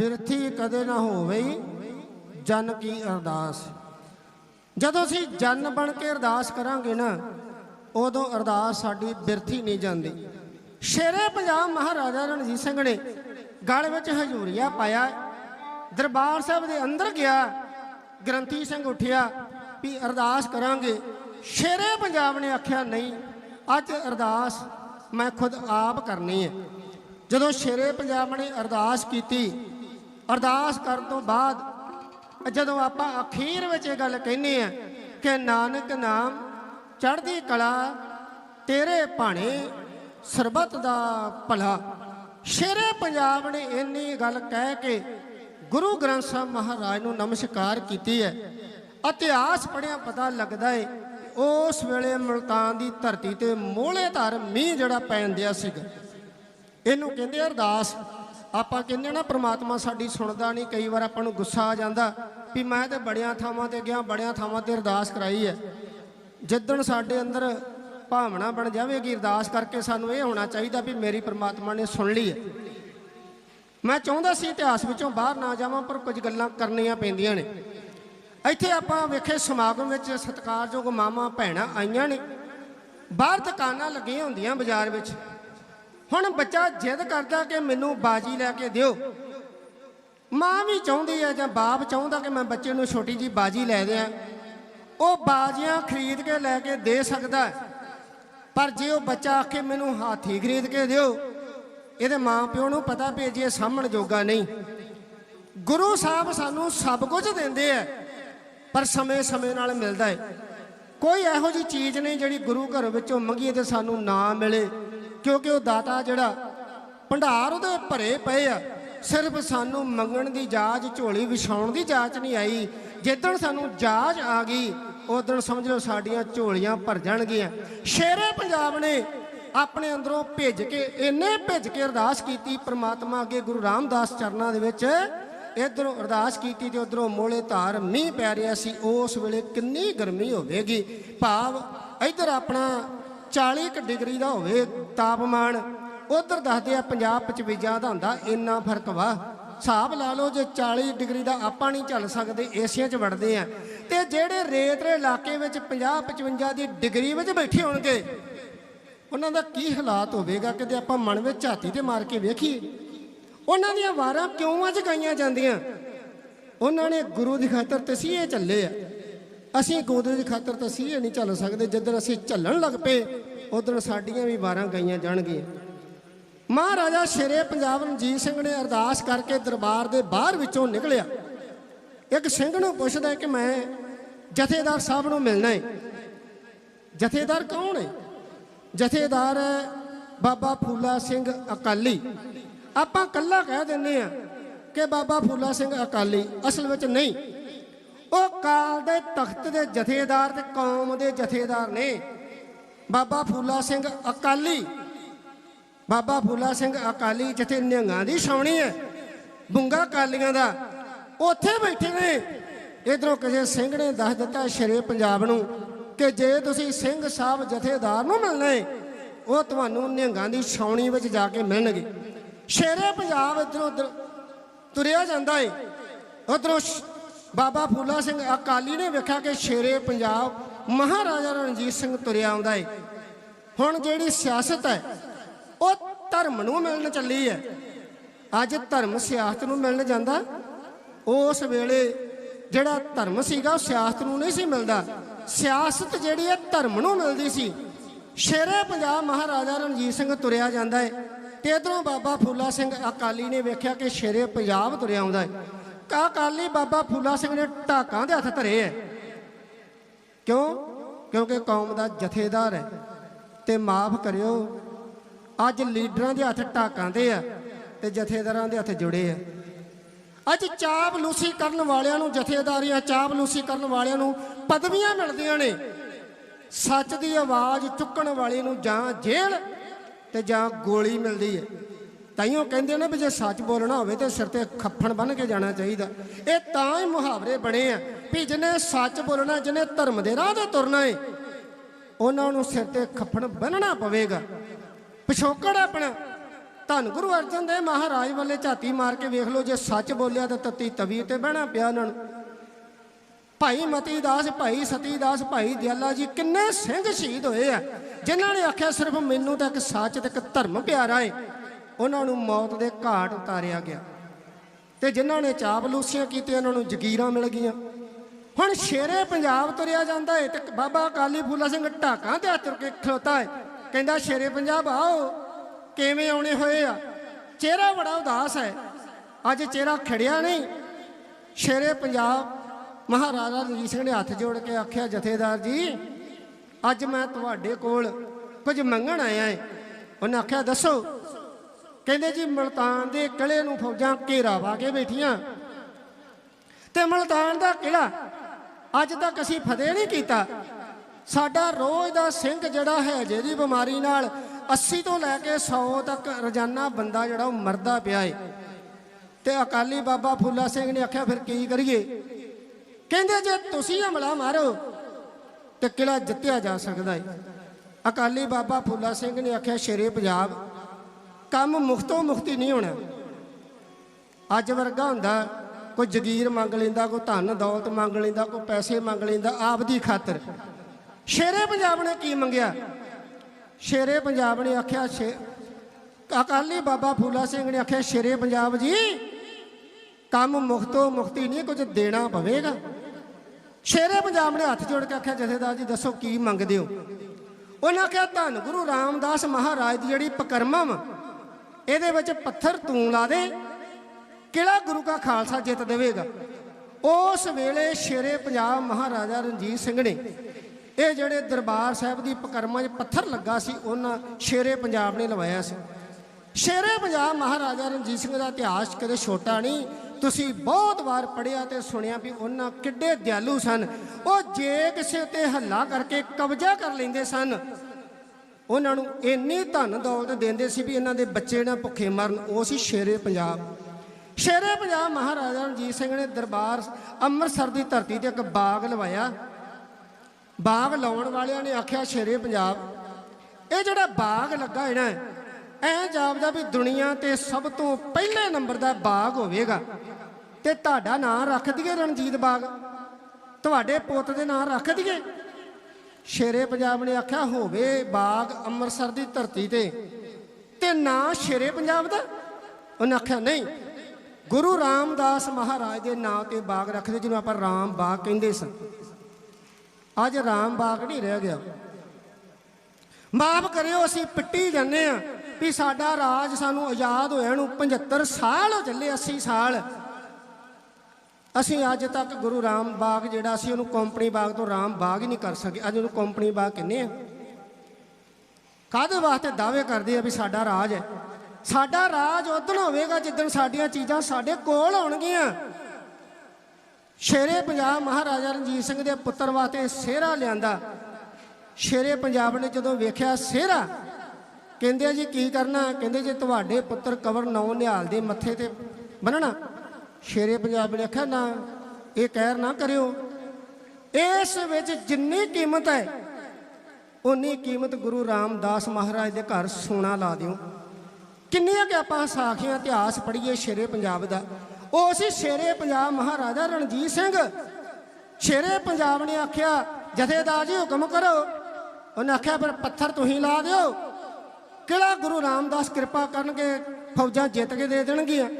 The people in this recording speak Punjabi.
ਬਿਰਥੀ ਕਦੇ ਨਾ ਹੋਵੇ ਜਨ ਕੀ ਅਰਦਾਸ। ਜਦੋਂ ਅਸੀਂ ਜਨ ਬਣ ਕੇ ਅਰਦਾਸ ਕਰਾਂਗੇ ਨਾ, ਉਦੋਂ ਅਰਦਾਸ ਸਾਡੀ ਬਿਰਥੀ ਨਹੀਂ ਜਾਂਦੀ। ਸ਼ੇਰੇ ਪੰਜਾਬ ਮਹਾਰਾਜਾ ਰਣਜੀਤ ਸਿੰਘ ਨੇ ਗਲ ਵਿੱਚ ਹਜੂਰੀਆ ਪਾਇਆ, ਦਰਬਾਰ ਸਾਹਿਬ ਦੇ ਅੰਦਰ ਗਿਆ, ਗ੍ਰੰਥੀ ਸਿੰਘ ਉੱਠਿਆ ਵੀ ਅਰਦਾਸ ਕਰਾਂਗੇ। ਸ਼ੇਰੇ ਪੰਜਾਬ ਨੇ ਆਖਿਆ, ਨਹੀਂ, ਅੱਜ ਅਰਦਾਸ ਮੈਂ ਖੁਦ ਆਪ ਕਰਨੀ ਹੈ। ਜਦੋਂ ਸ਼ੇਰੇ ਪੰਜਾਬ ਨੇ ਅਰਦਾਸ ਕੀਤੀ ਅਰਦਾਸ ਕਰਨ ਤੋਂ ਬਾਅਦ ਜਦੋਂ ਆਪਾਂ ਅਖੀਰ ਵਿੱਚ ਇਹ ਗੱਲ ਕਹਿੰਦੇ ਆ ਕਿ ਨਾਨਕ ਨਾਮ ਚੜ੍ਹਦੀ ਕਲਾ, ਤੇਰੇ ਭਾਣੇ ਸਰਬਤ ਦਾ ਭਲਾ। ਸ਼ੇਰੇ ਪੰਜਾਬ ਨੇ ਇੰਨੀ ਗੱਲ ਕਹਿ ਕੇ ਗੁਰੂ ਗ੍ਰੰਥ ਸਾਹਿਬ ਮਹਾਰਾਜ ਨੂੰ ਨਮਸਕਾਰ ਕੀਤੀ ਹੈ। ਇਤਿਹਾਸ ਪੜਿਆ ਪਤਾ ਲੱਗਦਾ ਏ ਉਸ ਵੇਲੇ ਮੁਲਤਾਨ ਦੀ ਧਰਤੀ ਤੇ ਮੋਹਲੇ ਧਰ ਮੀਂਹ ਜਿਹੜਾ ਪੈਣ ਦਿਆ ਸੀਗਾ। ਇਹਨੂੰ ਕਹਿੰਦੇ ਅਰਦਾਸ। ਆਪਾਂ ਕਹਿੰਦੇ ਨਾ, ਪ੍ਰਮਾਤਮਾ ਸਾਡੀ ਸੁਣਦਾ ਨਹੀਂ, ਕਈ ਵਾਰ ਆਪਾਂ ਨੂੰ ਗੁੱਸਾ ਆ ਜਾਂਦਾ ਵੀ ਮੈਂ ਤੇ ਬੜਿਆਂ ਥਾਵਾਂ ਤੇ ਗਿਆ, ਬੜਿਆਂ ਥਾਵਾਂ ਤੇ ਅਰਦਾਸ ਕਰਾਈ ਹੈ। ਜਿੱਦਣ ਸਾਡੇ ਅੰਦਰ ਭਾਵਨਾ ਬਣ ਜਾਵੇਗੀ, ਅਰਦਾਸ ਕਰਕੇ ਸਾਨੂੰ ਇਹ ਹੋਣਾ ਚਾਹੀਦਾ ਵੀ ਮੇਰੀ ਪ੍ਰਮਾਤਮਾ ਨੇ ਸੁਣ ਲਈ ਹੈ। ਮੈਂ ਚਾਹੁੰਦਾ ਸੀ ਇਤਿਹਾਸ ਵਿੱਚੋਂ ਬਾਹਰ ਨਾ ਜਾਵਾਂ, ਪਰ ਕੁਝ ਗੱਲਾਂ ਕਰਨੀਆਂ ਪੈਂਦੀਆਂ ਨੇ। ਇੱਥੇ ਆਪਾਂ ਵੇਖੇ ਸਮਾਗਮ ਵਿੱਚ ਸਤਿਕਾਰਯੋਗ ਮਾਮਾ ਭੈਣਾਂ ਆਈਆਂ ਨੇ। ਬਾਹਰ ਦੁਕਾਨਾਂ ਲੱਗੀਆਂ ਹੁੰਦੀਆਂ ਬਾਜ਼ਾਰ ਵਿੱਚ। ਹੁਣ ਬੱਚਾ ਜਿੱਦ ਕਰਦਾ ਕਿ ਮੈਨੂੰ ਬਾਜੀ ਲੈ ਕੇ ਦਿਓ। ਮਾਂ ਵੀ ਚਾਹੁੰਦੀ ਹੈ ਜਾਂ ਬਾਪ ਚਾਹੁੰਦਾ ਕਿ ਮੈਂ ਬੱਚੇ ਨੂੰ ਛੋਟੀ ਜੀ ਬਾਜੀ ਲੈ ਦਿਆਂ। ਉਹ ਬਾਜੀਆਂ ਖਰੀਦ ਕੇ ਲੈ ਕੇ ਦੇ ਸਕਦਾ ਪਰ ਜੇ ਉਹ ਬੱਚਾ ਆਖੇ ਮੈਨੂੰ ਹਾਥੀ ਖਰੀਦ ਕੇ ਦਿਓ, ਇਹਦੇ ਮਾਂ ਪਿਓ ਨੂੰ ਪਤਾ ਵੀ ਸਾਹਮਣ ਜੋਗਾ ਨਹੀਂ। ਗੁਰੂ ਸਾਹਿਬ ਸਾਨੂੰ ਸਭ ਕੁਝ ਦਿੰਦੇ ਆ, ਪਰ ਸਮੇਂ-ਸਮੇਂ ਨਾਲ ਮਿਲਦਾ ਹੈ। ਕੋਈ ਇਹੋ ਜੀ ਚੀਜ਼ ਨਹੀਂ ਜਿਹੜੀ ਗੁਰੂ ਘਰ ਵਿੱਚੋਂ ਮੰਗੀਏ ਤੇ ਸਾਨੂੰ ਨਾ ਮਿਲੇ। ਕਿਉਂਕਿ ਉਹ ਦਾਤਾ ਜਿਹੜਾ ਭੰਡਾਰ ਉਹਦੇ ਭਰੇ ਪਏ ਆ, ਸਿਰਫ ਸਾਨੂੰ ਮੰਗਣ ਦੀ ਜਾਚ, ਝੋਲੀ ਵਿਛਾਉਣ ਦੀ ਜਾਚ ਨਹੀਂ ਆਈ। ਜਿੱਦਣ ਸਾਨੂੰ ਜਾਚ ਆ ਗਈ, ਉਦੋਂ ਸਮਝ ਲਓ ਸਾਡੀਆਂ ਝੋਲੀਆਂ ਭਰ ਜਾਣਗੀਆਂ। ਸ਼ੇਰੇ ਪੰਜਾਬ ਨੇ ਆਪਣੇ ਅੰਦਰੋਂ ਭਿੱਜ ਕੇ, ਇੰਨੇ ਭਿੱਜ ਕੇ ਅਰਦਾਸ ਕੀਤੀ, ਪ੍ਰਮਾਤਮਾ ਅੱਗੇ ਗੁਰੂ ਰਾਮਦਾਸ ਚਰਨਾਂ ਦੇ ਵਿੱਚ ਇਧਰੋਂ ਅਰਦਾਸ ਕੀਤੀ ਤੇ ਉਧਰੋਂ ਮੋਲੇ ਧਾਰ ਮੀਂਹ ਪੈ ਰਿਹਾ ਸੀ, ਉਸ ਵੇਲੇ ਕਿੰਨੀ ਗਰਮੀ ਹੋਵੇਗੀ। ਭਾਵ ਇਧਰ ਆਪਣਾ 40 ਕੁ ਡਿਗਰੀ ਦਾ ਹੋਵੇ ਤਾਪਮਾਨ, ਉਧਰ ਦੱਸਦੇ ਆ ਪੰਜਾਬ 55 ਦਾ ਹੁੰਦਾ, ਇੰਨਾ ਫ਼ਰਕ ਵਾ। ਹਿਸਾਬ ਲਾ ਲਓ ਜੇ 40 ਡਿਗਰੀ ਦਾ ਆਪਾਂ ਨਹੀਂ ਚੱਲ ਸਕਦੇ, ਏਸੀਆਂ 'ਚ ਵੜਦੇ ਆ। ਤੇ ਜਿਹੜੇ ਰੇਤ ਰੇਤਲੇ ਇਲਾਕੇ ਵਿੱਚ 50 55 ਦੀ ਡਿਗਰੀ ਵਿੱਚ ਬੈਠੇ ਹੋਣਗੇ, ਉਹਨਾਂ ਦਾ ਕੀ ਹਾਲਾਤ ਹੋਵੇਗਾ? ਕਿਤੇ ਆਪਾਂ ਮਨ ਵਿੱਚ ਝਾਤੀ ਤੇ ਮਾਰ ਕੇ ਵੇਖੀਏ। ਉਹਨਾਂ ਦੀਆਂ ਵਾਰਾਂ ਕਿਉਂ ਅੱਜ ਗਾਈਆਂ ਜਾਂਦੀਆਂ? ਉਹਨਾਂ ਨੇ ਗੁਰੂ ਦੀ ਖਾਤਰ ਤਸੀਹੇ ਚੱਲੇ ਆ। ਅਸੀਂ ਗੁਰੂ ਦੀ ਖਾਤਰ ਤਾਂ ਤਸੀਹੇ ਨਹੀਂ ਚੱਲ ਸਕਦੇ ਜਦੋਂ ਅਸੀਂ ਝੱਲਣ ਲੱਗ ਪਏ ਉਦੋਂ ਸਾਡੀਆਂ ਵੀ ਵਾਰਾਂ ਗਾਈਆਂ ਜਾਣਗੀਆਂ। ਮਹਾਰਾਜਾ ਸ਼ੇਰੇ ਪੰਜਾਬ ਰਣਜੀਤ ਸਿੰਘ ਨੇ ਅਰਦਾਸ ਕਰਕੇ ਦਰਬਾਰ ਦੇ ਬਾਹਰ ਵਿੱਚੋਂ ਨਿਕਲਿਆ। ਇੱਕ ਸਿੰਘ ਨੂੰ ਪੁੱਛਦਾ ਕਿ ਮੈਂ ਜਥੇਦਾਰ ਸਾਹਿਬ ਨੂੰ ਮਿਲਣਾ ਹੈ ਜਥੇਦਾਰ ਕੌਣ ਹੈ ਜਥੇਦਾਰ ਹੈ ਬਾਬਾ ਫੂਲਾ ਸਿੰਘ ਅਕਾਲੀ। ਆਪਾਂ ਕੱਲਾ ਕਹਿ ਦਿੰਨੇ ਆ ਕਿ ਬਾਬਾ ਫੂਲਾ ਸਿੰਘ ਅਕਾਲੀ, ਅਸਲ ਵਿੱਚ ਨਹੀਂ। ਉਹ ਕਾਲ ਦੇ ਤਖਤ ਦੇ ਜਥੇਦਾਰ ਤੇ ਕੌਮ ਦੇ ਜਥੇਦਾਰ ਨੇ। ਬਾਬਾ ਫੂਲਾ ਸਿੰਘ ਅਕਾਲੀ। ਬਾਬਾ ਫੂਲਾ ਸਿੰਘ ਅਕਾਲੀ ਜਿੱਥੇ ਨਿਹੰਗਾਂ ਦੀ ਛਾਉਣੀ ਹੈ, ਬੁੰਗਾ ਕਾਲੀਆਂ ਦਾ, ਉੱਥੇ ਬੈਠੇ ਨੇ। ਇਧਰੋਂ ਕਿਸੇ ਸਿੰਘ ਨੇ ਦੱਸ ਦਿੱਤਾ ਸ਼ੇਰੇ ਪੰਜਾਬ ਨੂੰ ਕਿ ਜੇ ਤੁਸੀਂ ਸਿੰਘ ਸਾਹਿਬ ਜਥੇਦਾਰ ਨੂੰ ਮਿਲਣਾ ਹੈ ਉਹ ਤੁਹਾਨੂੰ ਨਿਹੰਗਾਂ ਦੀ ਛਾਉਣੀ ਵਿੱਚ ਜਾ ਕੇ ਮਿਲਣਗੇ। ਸ਼ੇਰੇ ਪੰਜਾਬ ਇਧਰੋਂ ਤੁਰਿਆ ਜਾਂਦਾ ਏ। ਉਧਰੋਂ ਬਾਬਾ ਫੂਲਾ ਸਿੰਘ ਅਕਾਲੀ ਨੇ ਵੇਖਿਆ ਕਿ ਸ਼ੇਰੇ ਪੰਜਾਬ ਮਹਾਰਾਜਾ ਰਣਜੀਤ ਸਿੰਘ ਤੁਰਿਆ ਆਉਂਦਾ ਹੈ ਹੁਣ ਜਿਹੜੀ ਸਿਆਸਤ ਹੈ, ਉਹ ਧਰਮ ਨੂੰ ਮਿਲਣ ਚੱਲੀ ਹੈ। ਅੱਜ ਧਰਮ ਸਿਆਸਤ ਨੂੰ ਮਿਲਣ ਜਾਂਦਾ। ਉਸ ਵੇਲੇ ਜਿਹੜਾ ਧਰਮ ਸੀਗਾ, ਉਹ ਸਿਆਸਤ ਨੂੰ ਨਹੀਂ ਸੀ ਮਿਲਦਾ। ਸਿਆਸਤ ਜਿਹੜੀ ਹੈ, ਧਰਮ ਨੂੰ ਮਿਲਦੀ ਸੀ। ਸ਼ੇਰੇ ਪੰਜਾਬ ਮਹਾਰਾਜਾ ਰਣਜੀਤ ਸਿੰਘ ਤੁਰਿਆ ਜਾਂਦਾ ਹੈ ਤੇ ਇਧਰੋਂ ਬਾਬਾ ਫੂਲਾ ਸਿੰਘ ਅਕਾਲੀ ਨੇ ਵੇਖਿਆ ਕਿ ਸ਼ੇਰੇ ਪੰਜਾਬ ਤੁਰਿਆ ਆਉਂਦਾ ਹੈ ਕਾ ਅਕਾਲੀ ਬਾਬਾ ਫੂਲਾ ਸਿੰਘ ਨੇ ਢਾਕਾਂ ਦੇ ਹੱਥ ਧਰੇ ਹੈ ਕਿਉਂ? ਕਿਉਂਕਿ ਕੌਮ ਦਾ ਜਥੇਦਾਰ ਹੈ ਤੇ ਮਾਫ ਕਰਿਓ, ਅੱਜ ਲੀਡਰਾਂ ਦੇ ਹੱਥ ਢਾਕਾਂ ਦੇ ਆ ਤੇ ਜਥੇਦਾਰਾਂ ਦੇ ਹੱਥ ਜੁੜੇ ਆ ਅੱਜ ਚਾਪ ਲੂਸੀ ਕਰਨ ਵਾਲਿਆਂ ਨੂੰ ਜਥੇਦਾਰੀਆਂ ਚਾਪਲੂਸੀ ਕਰਨ ਵਾਲਿਆਂ ਨੂੰ ਪਦਵੀਆਂ ਮਿਲਦੀਆਂ ਨੇ। ਸੱਚ ਦੀ ਆਵਾਜ਼ ਚੁੱਕਣ ਵਾਲੇ ਨੂੰ ਜਾਂ ਜੇਲ੍ਹ ਤੇ ਜਾਂ ਗੋਲੀ ਮਿਲਦੀ ਹੈ ਤਾਈਓ ਕਹਿੰਦੇ ਨੇ ਵੀ ਜੇ ਸੱਚ ਬੋਲਣਾ ਹੋਵੇ ਤੇ ਸਿਰ ਤੇ ਖੱਫਣ ਬੰਨ ਕੇ ਜਾਣਾ ਚਾਹੀਦਾ। ਇਹ ਤਾਂ ਹੀ ਮੁਹਾਵਰੇ ਬਣੇ ਆ ਵੀ ਜਿਹਨੇ ਸੱਚ ਬੋਲਣਾ, ਜਿਹਨੇ ਧਰਮ ਦੇ ਰਾਹ ਤੇ ਤੁਰਨਾ ਏ, ਉਹਨਾਂ ਨੂੰ ਸਿਰ ਤੇ ਖੱਫਣ ਬੰਨਣਾ ਪਵੇਗਾ। ਪਿਛੋਕੜ ਆਪਣਾ। ਧੰਨ ਗੁਰੂ ਅਰਜਨ ਦੇਵ ਮਹਾਰਾਜ ਵੱਲੇ ਝਾਤੀ ਮਾਰ ਕੇ ਵੇਖ ਲਓ, ਜੇ ਸੱਚ ਬੋਲਿਆ ਤਾਂ ਤੱਤੀ ਤਵੀ ਤੇ ਬਹਿਣਾ ਪਿਆ ਉਹਨਾਂ ਨੂੰ। ਭਾਈ ਮਤੀ ਦਾਸ ਭਾਈ ਸਤੀ ਦਾਸ ਭਾਈ ਦਿਆਲਾ ਜੀ ਕਿੰਨੇ ਸਿੰਘ ਸ਼ਹੀਦ ਹੋਏ ਆ, ਜਿਨ੍ਹਾਂ ਨੇ ਆਖਿਆ, ਸਿਰਫ ਮੈਨੂੰ ਤਾਂ ਇੱਕ ਸੱਚ ਤੇ ਇੱਕ ਧਰਮ ਪਿਆਰਾ ਏ। ਉਹਨਾਂ ਨੂੰ ਮੌਤ ਦੇ ਘਾਟ ਉਤਾਰਿਆ ਗਿਆ। ਤੇ ਜਿਨ੍ਹਾਂ ਨੇ ਚਾਪਲੂਸੀਆਂ ਕੀਤੀਆਂ, ਉਹਨਾਂ ਨੂੰ ਜ਼ਗੀਰਾਂ ਮਿਲ ਗਈਆਂ। ਹੁਣ ਸ਼ੇਰੇ ਪੰਜਾਬ ਤੁਰਿਆ ਜਾਂਦਾ ਹੈ ਤੇ ਬਾਬਾ ਅਕਾਲੀ ਫੂਲਾ ਸਿੰਘ ਢਾਕਾਂ ਤੇ ਹੱਥ ਕੇ ਖਲੋਤਾ ਹੈ ਕਹਿੰਦਾ, ਸ਼ੇਰੇ ਪੰਜਾਬ ਆਓ, ਕਿਵੇਂ ਆਉਣੇ ਹੋਏ ਆ? ਚਿਹਰਾ ਬੜਾ ਉਦਾਸ ਹੈ ਅੱਜ ਚਿਹਰਾ ਖੜਿਆ ਨਹੀਂ। ਸ਼ੇਰੇ ਪੰਜਾਬ ਮਹਾਰਾਜਾ ਰਣਜੀਤ ਸਿੰਘ ਨੇ ਹੱਥ ਜੋੜ ਕੇ ਆਖਿਆ, ਜਥੇਦਾਰ ਜੀ, ਅੱਜ ਮੈਂ ਤੁਹਾਡੇ ਕੋਲ ਕੁਝ ਮੰਗਣ ਆਇਆ ਏ। ਉਹਨੇ ਆਖਿਆ, ਦੱਸੋ ਕਹਿੰਦੇ ਜੀ ਮਲਤਾਨ ਦੇ ਕਿਲੇ ਨੂੰ ਫੌਜਾਂ ਘੇਰਾ ਪਾ ਕੇ ਬੈਠੀਆਂ। ਤੇ ਮਲਤਾਨ ਦਾ ਕਿਲਾ ਅੱਜ ਤੱਕ ਅਸੀਂ ਫਤਿਹ ਨਹੀਂ ਕੀਤਾ। ਸਾਡਾ ਰੋਜ਼ ਦਾ ਸਿੰਘ ਜਿਹੜਾ ਹੈ, ਜਿਹਦੀ ਬਿਮਾਰੀ ਨਾਲ 80 ਤੋਂ ਲੈ ਕੇ 100 ਤੱਕ ਰੋਜ਼ਾਨਾ ਬੰਦਾ ਜਿਹੜਾ ਉਹ ਮਰਦਾ ਪਿਆ ਏ। ਤੇ ਅਕਾਲੀ ਬਾਬਾ ਫੁੱਲਾ ਸਿੰਘ ਨੇ ਆਖਿਆ, ਫਿਰ ਕੀ ਕਰੀਏ? ਕਹਿੰਦੇ, ਜੇ ਤੁਸੀਂ ਹਮਲਾ ਮਾਰੋ, ਤੇ ਕਿਲਾ ਜਿੱਤਿਆ ਜਾ ਸਕਦਾ ਏ। ਅਕਾਲੀ ਬਾਬਾ ਫੁੱਲਾ ਸਿੰਘ ਨੇ ਆਖਿਆ, ਸ਼ੇਰੇ ਪੰਜਾਬ ਕੰਮ ਮੁਖਤੋਂ ਮੁਕਤੀ ਨਹੀਂ ਹੋਣਾ। ਅੱਜ ਵਰਗਾ ਹੁੰਦਾ, ਕੋਈ ਜਗੀਰ ਮੰਗ ਲੈਂਦਾ, ਕੋਈ ਧਨ ਦੌਲਤ ਮੰਗ ਲੈਂਦਾ, ਕੋਈ ਪੈਸੇ ਮੰਗ ਲੈਂਦਾ ਆਪ ਦੀ ਖਾਤਰ। ਸ਼ੇਰੇ ਪੰਜਾਬ ਨੇ ਕੀ ਮੰਗਿਆ? ਸ਼ੇਰੇ ਪੰਜਾਬ ਨੇ ਆਖਿਆ, ਸ਼ੇ ਅਕਾਲੀ ਬਾਬਾ ਫੂਲਾ ਸਿੰਘ ਨੇ ਆਖਿਆ, ਸ਼ੇਰੇ ਪੰਜਾਬ ਜੀ, ਕੰਮ ਮੁਖਤੋਂ ਮੁਕਤੀ ਨਹੀਂ, ਕੁਝ ਦੇਣਾ ਪਵੇਗਾ। ਸ਼ੇਰੇ ਪੰਜਾਬ ਨੇ ਹੱਥ ਜੋੜ ਕੇ ਆਖਿਆ, ਜਥੇਦਾਰ ਜੀ ਦੱਸੋ ਕੀ ਮੰਗਦੇ ਹੋ? ਉਹਨਾਂ ਆਖਿਆ ਧੰਨ ਗੁਰੂ ਰਾਮਦਾਸ ਮਹਾਰਾਜ ਦੀ ਜਿਹੜੀ ਪਕਰਮਾ ਵਾ ਇਹਦੇ ਵਿੱਚ ਪੱਥਰ ਤੂੰ ਲਾ ਦੇ। ਕਿਹੜਾ ਗੁਰੂ ਕਾ ਖਾਲਸਾ ਜਿੱਤ ਦੇਵੇਗਾ? ਉਸ ਵੇਲੇ ਸ਼ੇਰੇ ਪੰਜਾਬ ਮਹਾਰਾਜਾ ਰਣਜੀਤ ਸਿੰਘ ਨੇ ਇਹ ਜਿਹੜੇ ਦਰਬਾਰ ਸਾਹਿਬ ਦੀ ਪਕਰਮਾ 'ਚ ਪੱਥਰ ਲੱਗਾ ਸੀ, ਉਹਨਾਂ ਸ਼ੇਰੇ ਪੰਜਾਬ ਨੇ ਲਵਾਇਆ ਸੀ। ਸ਼ੇਰੇ ਪੰਜਾਬ ਮਹਾਰਾਜਾ ਰਣਜੀਤ ਸਿੰਘ ਦਾ ਇਤਿਹਾਸ ਕਦੇ ਛੋਟਾ ਨਹੀਂ। ਤੁਸੀਂ ਬਹੁਤ ਵਾਰ ਪੜਿਆ ਤੇ ਸੁਣਿਆ ਵੀ ਉਹਨਾਂ ਕਿੱਡੇ ਦਿਆਲੂ ਸਨ। ਉਹ ਜੇ ਕਿਸੇ ਤੇ ਹੱਲਾ ਕਰਕੇ ਕਬਜ਼ਾ ਕਰ ਲੈਂਦੇ ਸਨ। ਉਹਨਾਂ ਨੂੰ ਇੰਨੀ ਧਨ ਦੌਲਤ ਦਿੰਦੇ ਸੀ ਵੀ ਇਹਨਾਂ ਦੇ ਬੱਚੇ ਨਾ ਭੁੱਖੇ ਮਰਨ। ਉਹ ਸੀ ਸ਼ੇਰੇ ਪੰਜਾਬ। ਸ਼ੇਰੇ ਪੰਜਾਬ ਮਹਾਰਾਜਾ ਰਣਜੀਤ ਸਿੰਘ ਨੇ ਦਰਬਾਰ ਅੰਮ੍ਰਿਤਸਰ ਦੀ ਧਰਤੀ ਤੇ ਇੱਕ ਬਾਗ ਲਵਾਇਆ। ਬਾਗ ਲਾਉਣ ਵਾਲਿਆਂ ਨੇ ਆਖਿਆ, ਸ਼ੇਰੇ ਪੰਜਾਬ, ਇਹ ਜਿਹੜਾ ਬਾਗ ਲੱਗਾ ਹੈ ਨਾ, ਐ ਜਾਪਦਾ ਵੀ ਦੁਨੀਆ ਤੇ ਸਭ ਤੋਂ ਪਹਿਲੇ ਨੰਬਰ ਦਾ ਬਾਗ ਹੋਵੇਗਾ। ਤੇ ਤੁਹਾਡਾ ਨਾਂ ਰੱਖ ਦਈਏ ਰਣਜੀਤ ਬਾਗ। ਤੁਹਾਡੇ ਪੁੱਤ ਦੇ ਨਾਂ ਰੱਖ ਦਈਏ। ਸ਼ੇਰੇ ਪੰਜਾਬ ਨੇ ਆਖਿਆ ਹੋਵੇ ਬਾਗ ਅੰਮ੍ਰਿਤਸਰ ਦੀ ਧਰਤੀ ਤੇ। ਤੇ ਨਾਂ ਸ਼ੇਰੇ ਪੰਜਾਬ ਦਾ? ਉਹਨੇ ਆਖਿਆ ਨਹੀਂ। ਗੁਰੂ ਰਾਮਦਾਸ ਮਹਾਰਾਜ ਦੇ ਨਾਂ ਤੇ ਬਾਗ ਰੱਖਦੇ ਜਿਹਨੂੰ ਆਪਾਂ ਰਾਮ ਬਾਗ ਕਹਿੰਦੇ ਸਾਂ। ਅੱਜ ਰਾਮ ਬਾਗ ਨਹੀਂ ਰਹਿ ਗਿਆ। ਮਾਫ ਕਰਿਓ, ਅਸੀਂ ਪਿੱਟੀ ਜਾਂਦੇ ਆ ਵੀ ਸਾਡਾ ਰਾਜ ਸਾਨੂੰ ਆਜ਼ਾਦ ਹੋਇਆ ਨੂੰ 75 ਸਾਲ ਹੋ ਚੱਲੇ 80 ਸਾਲ। ਅਸੀਂ ਅੱਜ ਤੱਕ ਗੁਰੂ ਰਾਮ ਬਾਗ ਜਿਹੜਾ ਸੀ, ਉਹਨੂੰ ਕੰਪਨੀ ਬਾਗ ਤੋਂ ਰਾਮ ਬਾਗ ਹੀ ਨਹੀਂ ਕਰ ਸਕੇ। ਅੱਜ ਉਹਨੂੰ ਕੰਪਨੀ ਬਾਗ ਕਹਿੰਦੇ ਆ। ਕਾਹਦੇ ਵਾਸਤੇ ਦਾਅਵੇ ਕਰਦੇ ਆ ਵੀ ਸਾਡਾ ਰਾਜ ਹੈ? ਸਾਡਾ ਰਾਜ ਉਦੋਂ ਹੋਵੇਗਾ ਜਿੱਦਣ ਸਾਡੀਆਂ ਚੀਜ਼ਾਂ ਸਾਡੇ ਕੋਲ ਆਉਣਗੀਆਂ। ਸ਼ੇਰੇ ਪੰਜਾਬ ਮਹਾਰਾਜਾ ਰਣਜੀਤ ਸਿੰਘ ਦੇ ਪੁੱਤਰ ਵਾਸਤੇ ਸਿਹਰਾ ਲਿਆਂਦਾ। ਸ਼ੇਰੇ ਪੰਜਾਬ ਨੇ ਜਦੋਂ ਵੇਖਿਆ ਸਿਹਰਾ, ਕਹਿੰਦੇ ਜੀ ਕੀ ਕਰਨਾ? ਕਹਿੰਦੇ ਜੇ ਤੁਹਾਡੇ ਪੁੱਤਰ ਕਵਰ ਨੌ ਨਿਹਾਲ ਦੇ ਮੱਥੇ ਤੇ ਬੰਨਣਾ ਸ਼ੇਰੇ ਪੰਜਾਬ ਨੇ ਆਖਿਆ, ਨਾ, ਇਹ ਕਹਿਰ ਨਾ ਕਰਿਓ। ਇਸ ਵਿੱਚ ਜਿੰਨੀ ਕੀਮਤ ਹੈ ਉਨੀ ਕੀਮਤ ਗੁਰੂ ਰਾਮਦਾਸ ਮਹਾਰਾਜ ਦੇ ਘਰ ਸੋਨਾ ਲਾ ਦਿਓ। ਕਿੰਨੀਆਂ ਕਿ ਆਪਾਂ ਸਾਖੀਆਂ ਇਤਿਹਾਸ ਪੜ੍ਹੀਏ ਸ਼ੇਰੇ ਪੰਜਾਬ ਦਾ। ਉਹ ਸੀ ਸ਼ੇਰੇ ਪੰਜਾਬ ਮਹਾਰਾਜਾ ਰਣਜੀਤ ਸਿੰਘ। ਸ਼ੇਰੇ ਪੰਜਾਬ ਨੇ ਆਖਿਆ, ਜਥੇਦਾਰ ਜੀ, ਹੁਕਮ ਕਰੋ। ਉਹਨੇ ਆਖਿਆ, ਫਿਰ ਪੱਥਰ ਤੁਸੀਂ ਲਾ ਦਿਓ। ਕਿਹੜਾ ਗੁਰੂ ਰਾਮਦਾਸ ਕਿਰਪਾ ਕਰਨਗੇ, ਫੌਜਾਂ ਜਿੱਤ ਕੇ ਦੇ ਦੇਣਗੀਆਂ?